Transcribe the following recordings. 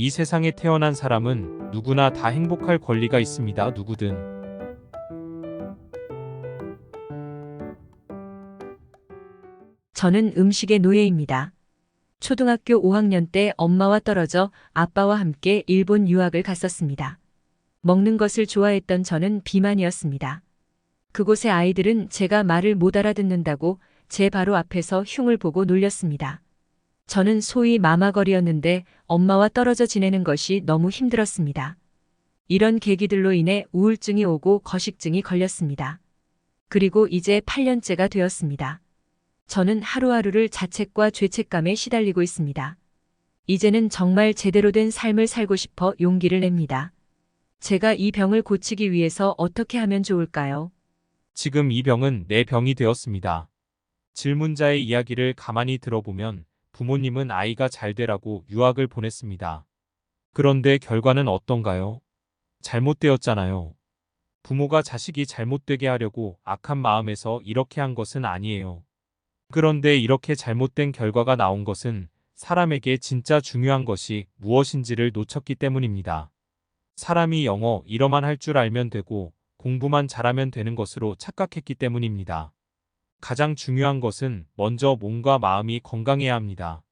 이 세상에 태어난 사람은 누구나 다 행복할 권리가 있습니다. 누구든. 저는 음식의 노예입니다. 초등학교 5학년 때 엄마와 떨어져 아빠와 함께 일본 유학을 갔었습니다. 먹는 것을 좋아했던 저는 비만이었습니다. 그곳의 아이들은 제가 말을 못 알아듣는다고 제 바로 앞에서 흉을 보고 놀렸습니다. 저는 소위 마마거리였는데 엄마와 떨어져 지내는 것이 너무 힘들었습니다. 이런 계기들로 인해 우울증이 오고 거식증이 걸렸습니다. 그리고 이제 8년째가 되었습니다. 저는 하루하루를 자책과 죄책감에 시달리고 있습니다. 이제는 정말 제대로 된 삶을 살고 싶어 용기를 냅니다. 제가 이 병을 고치기 위해서 어떻게 하면 좋을까요? 지금 이 병은 내 병이 되었습니다. 질문자의 이야기를 가만히 들어보면 부모님은 아이가 잘 되라고 유학을 보냈습니다. 그런데 결과는 어떤가요? 잘못되었잖아요. 부모가 자식이 잘못되게 하려고 악한 마음에서 이렇게 한 것은 아니에요. 그런데 이렇게 잘못된 결과가 나온 것은 사람에게 진짜 중요한 것이 무엇인지를 놓쳤기 때문입니다. 사람이 영어 이러만 할 줄 알면 되고 공부만 잘하면 되는 것으로 착각했기 때문입니다. 가장 중요한 것은 먼저 몸과 마음이 건강해야 합니다.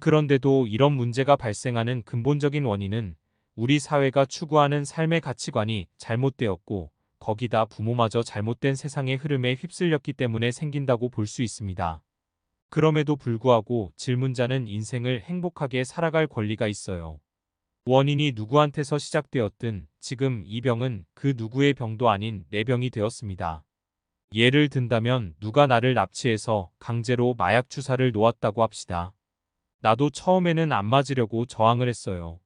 그런데도 이런 문제가 발생하는 근본적인 원인은 우리 사회가 추구하는 삶의 가치관이 잘못되었고 거기다 부모마저 잘못된 세상의 흐름에 휩쓸렸기 때문에 생긴다고 볼 수 있습니다. 그럼에도 불구하고 질문자는 인생을 행복하게 살아갈 권리가 있어요. 원인이 누구한테서 시작되었든 지금 이 병은 그 누구의 병도 아닌 내 병이 되었습니다. 예를 든다면 누가 나를 납치해서 강제로 마약 주사를 놓았다고 합시다. 나도 처음에는 안 맞으려고 저항을 했어요.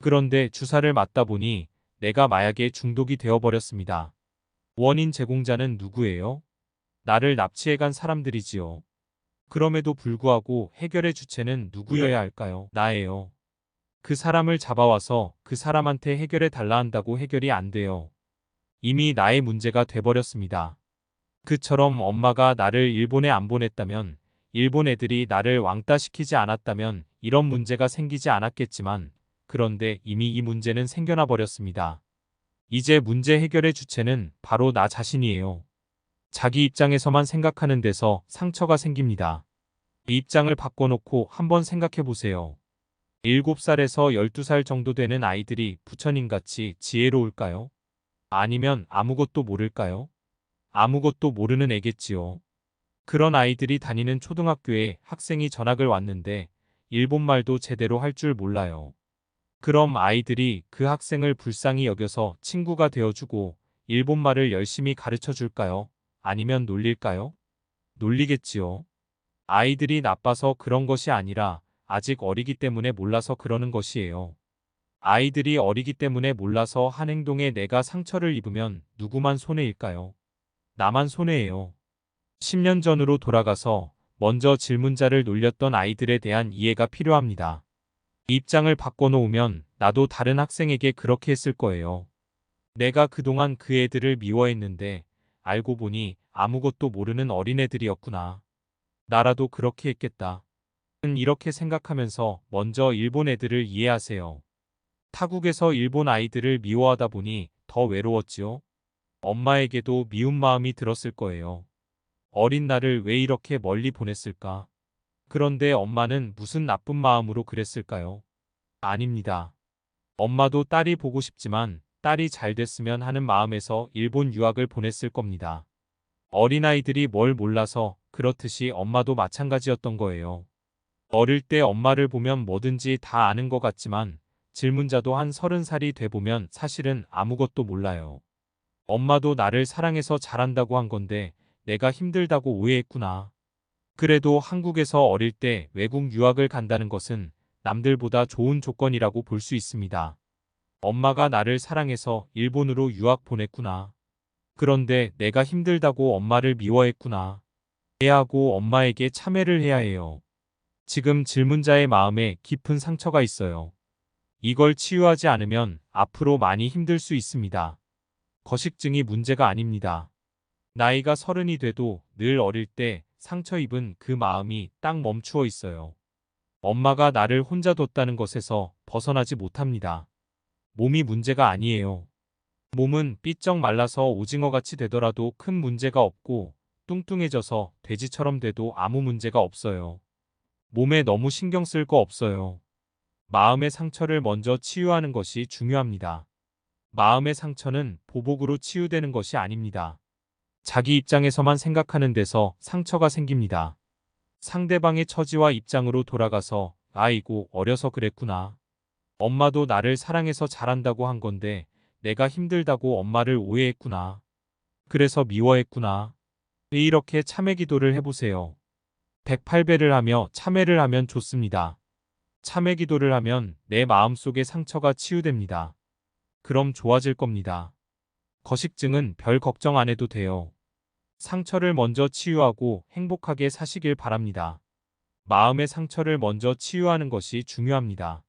그런데 주사를 맞다 보니 내가 마약에 중독이 되어버렸습니다. 원인 제공자는 누구예요? 나를 납치해간 사람들이지요. 그럼에도 불구하고 해결의 주체는 누구여야 할까요? 나예요. 그 사람을 잡아와서 그 사람한테 해결해 달라 한다고 해결이 안 돼요. 이미 나의 문제가 돼버렸습니다. 그처럼 엄마가 나를 일본에 안 보냈다면, 일본 애들이 나를 왕따시키지 않았다면 이런 문제가 생기지 않았겠지만, 그런데 이미 이 문제는 생겨나 버렸습니다. 이제 문제 해결의 주체는 바로 나 자신이에요. 자기 입장에서만 생각하는 데서 상처가 생깁니다. 이 입장을 바꿔놓고 한번 생각해 보세요. 7살에서 12살 정도 되는 아이들이 부처님같이 지혜로울까요? 아니면 아무것도 모를까요? 아무것도 모르는 애겠지요. 그런 아이들이 다니는 초등학교에 학생이 전학을 왔는데 일본말도 제대로 할 줄 몰라요. 그럼 아이들이 그 학생을 불쌍히 여겨서 친구가 되어주고 일본말을 열심히 가르쳐 줄까요? 아니면 놀릴까요? 놀리겠지요. 아이들이 나빠서 그런 것이 아니라 아직 어리기 때문에 몰라서 그러는 것이에요. 아이들이 어리기 때문에 몰라서 한 행동에 내가 상처를 입으면 누구만 손해일까요? 나만 손해예요. 10년 전으로 돌아가서 먼저 질문자를 놀렸던 아이들에 대한 이해가 필요합니다. 입장을 바꿔놓으면 나도 다른 학생에게 그렇게 했을 거예요. 내가 그동안 그 애들을 미워했는데 알고 보니 아무것도 모르는 어린애들이었구나. 나라도 그렇게 했겠다. 이렇게 생각하면서 먼저 일본 애들을 이해하세요. 타국에서 일본 아이들을 미워하다 보니 더 외로웠지요. 엄마에게도 미운 마음이 들었을 거예요. 어린 나를 왜 이렇게 멀리 보냈을까? 그런데 엄마는 무슨 나쁜 마음으로 그랬을까요? 아닙니다. 엄마도 딸이 보고 싶지만 딸이 잘 됐으면 하는 마음에서 일본 유학을 보냈을 겁니다. 어린아이들이 뭘 몰라서 그렇듯이 엄마도 마찬가지였던 거예요. 어릴 때 엄마를 보면 뭐든지 다 아는 것 같지만 질문자도 한 서른 살이 돼 보면 사실은 아무것도 몰라요. 엄마도 나를 사랑해서 잘한다고 한 건데 내가 힘들다고 오해했구나. 그래도 한국에서 어릴 때 외국 유학을 간다는 것은 남들보다 좋은 조건이라고 볼 수 있습니다. 엄마가 나를 사랑해서 일본으로 유학 보냈구나. 그런데 내가 힘들다고 엄마를 미워했구나. 해하고 엄마에게 참회를 해야 해요. 지금 질문자의 마음에 깊은 상처가 있어요. 이걸 치유하지 않으면 앞으로 많이 힘들 수 있습니다. 거식증이 문제가 아닙니다. 나이가 서른이 돼도 늘 어릴 때 상처 입은 그 마음이 딱 멈추어 있어요. 엄마가 나를 혼자 뒀다는 것에서 벗어나지 못합니다. 몸이 문제가 아니에요. 몸은 삐쩍 말라서 오징어같이 되더라도 큰 문제가 없고 뚱뚱해져서 돼지처럼 돼도 아무 문제가 없어요. 몸에 너무 신경 쓸 거 없어요. 마음의 상처를 먼저 치유하는 것이 중요합니다. 마음의 상처는 보복으로 치유되는 것이 아닙니다. 자기 입장에서만 생각하는 데서 상처가 생깁니다. 상대방의 처지와 입장으로 돌아가서 아이고 어려서 그랬구나. 엄마도 나를 사랑해서 잘한다고 한 건데 내가 힘들다고 엄마를 오해했구나. 그래서 미워했구나. 이렇게 참회 기도를 해보세요. 108배를 하며 참회를 하면 좋습니다. 참회 기도를 하면 내 마음속의 상처가 치유됩니다. 그럼 좋아질 겁니다. 거식증은 별 걱정 안 해도 돼요. 상처를 먼저 치유하고 행복하게 사시길 바랍니다. 마음의 상처를 먼저 치유하는 것이 중요합니다.